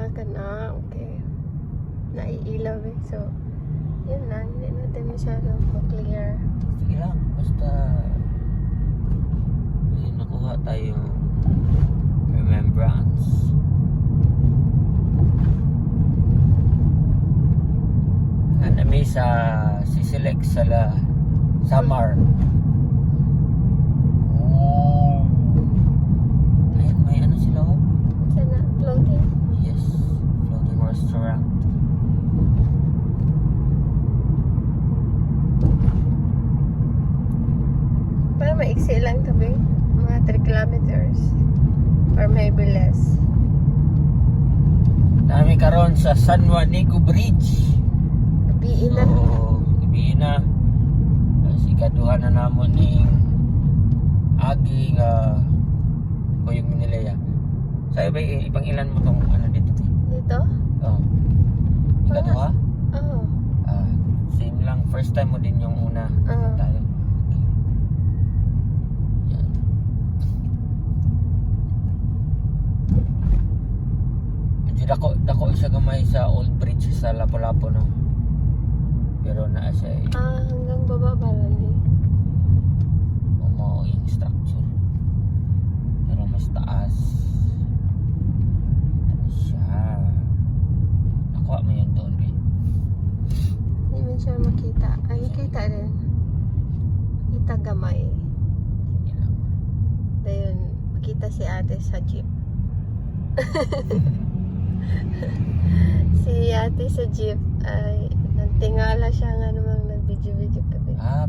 Ah, kana. Okay. Naiilaw eh. So, yun lang. Hindi natin masyado ma-clear. Sige lang, basta may nakuha tayong remembrance. Anami sa sisilek sa la Samar. Oh. Ayun, may ano sila oh. Sana, floating. Yes, floating restaurant. Para maiksi lang tabi. Mga 3 kilometers. Or maybe less. Nami karon sa San Juanico Bridge. Gabiin na. Oo, gabi na. Uh, Sigaduhan na namon ning agi nga kuyog Manilaya. Sa iba ibang ilan mo tong ano dito? Dito? Oh. Ikaduha? Oo. Ah, same lang first time mo din yung una. Oo. Tayo. Dako, dako siya gamay sa old bridge sa Lapu-Lapu no. Pero naa siya eh. Ah, hanggang baba ba lang eh. Mo yung structure. Pero mas taas. Ano siya? Nakuha mo yun doon, be. Hindi man siya makita. Ay, kita din. Kita gamay. Sige lang. Dayon, makita si ate sa jeep. si ate sa jeep ay nagtingala siya nga namang nag-video-video kami. Ah,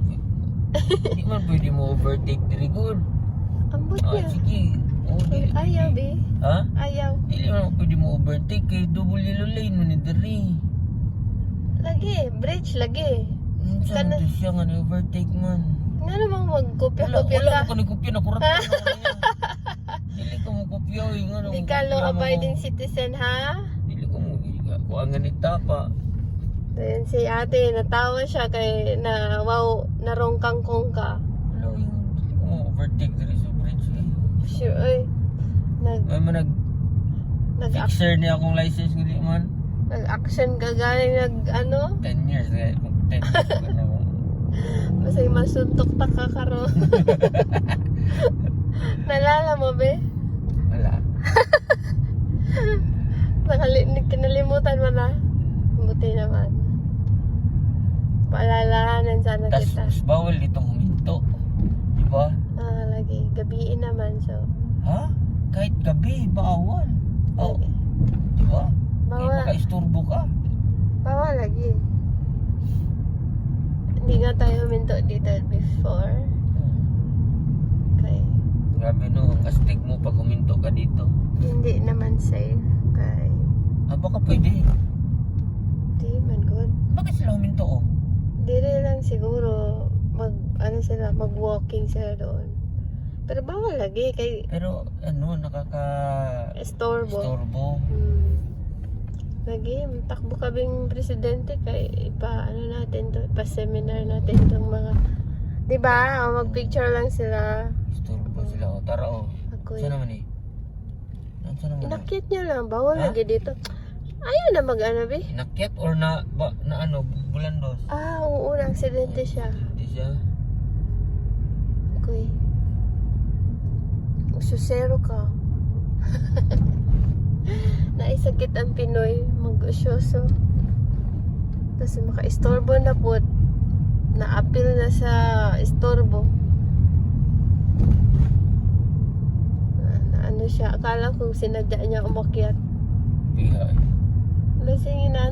hindi man pwede mo overtake diri good. Ambot Ah, niya. sige. Oh, dili Ayaw, be. Ha? Ayaw. Dili man pwede mo overtake kay double yellow lane mo ni diri. Lagi, bridge, lagi. Hmm, saan Kana- to siya nga na-overtake man? Nga namang Wala, magkopya-kopya wala ka. ko ni kopya na kurat. Dili ko mo kopya oy nga Di ka law abiding citizen, ha? Dili ko mo giga. Kuha nga ni tapa. Dayon si ate, natawa siya kay na wow, narongkang kong ka. Wala yung mo overtake diri sa bridge. Sure, oy. Nag, May man nag nag, fixer niya akong license ko di man. nag-action ka galing nag, ano? 10 years. Kung 10 years na. Masay masuntok ta ka karon. Nalala mo, be? Wala. Nakali kinalimutan mo na. Buti naman. Paalalahanan sana Tas kita. mas bawal ditong huminto. Di ba? Ah, lagi. Gabiin naman, so. Ha? Kahit gabi, bawal. Oh, Lagi. di ba? Kaya Bawal. makaisturbo ka. Bawal lagi. Hindi nga tayo huminto dito before. Grabe no, ang astig mo pag huminto ka dito. hindi naman safe. Kay, Ah, baka pwede. di man good. Bakit sila huminto oh? Dire lang siguro mag ano sila mag-walking sila doon. Pero bawal lagi kay Pero ano, nakaka... estorbo. Istorbo. Hmm. Lagi takbo kaming presidente kay ipa ano natin to, ipa seminar natin tong mga 'di ba? O, mag-picture lang sila. Oh. Tara oh. Ako. Saan naman eh? Saan naman? Inakit niya lang, bawal Ha? lagi dito. Ayaw na mag-ano, be. Inakyat or na, ba, na ano, bulandos? Ah, oo, na aksidente siya. Hindi siya. Kuy. Ususero ka. Naisakit ang Pinoy, mag-usyoso. Tapos maka-istorbo na po. Na-appeal na sa istorbo. Na, na ano siya, akala ko sinadya niya umakyat. Bihay. Lasingin na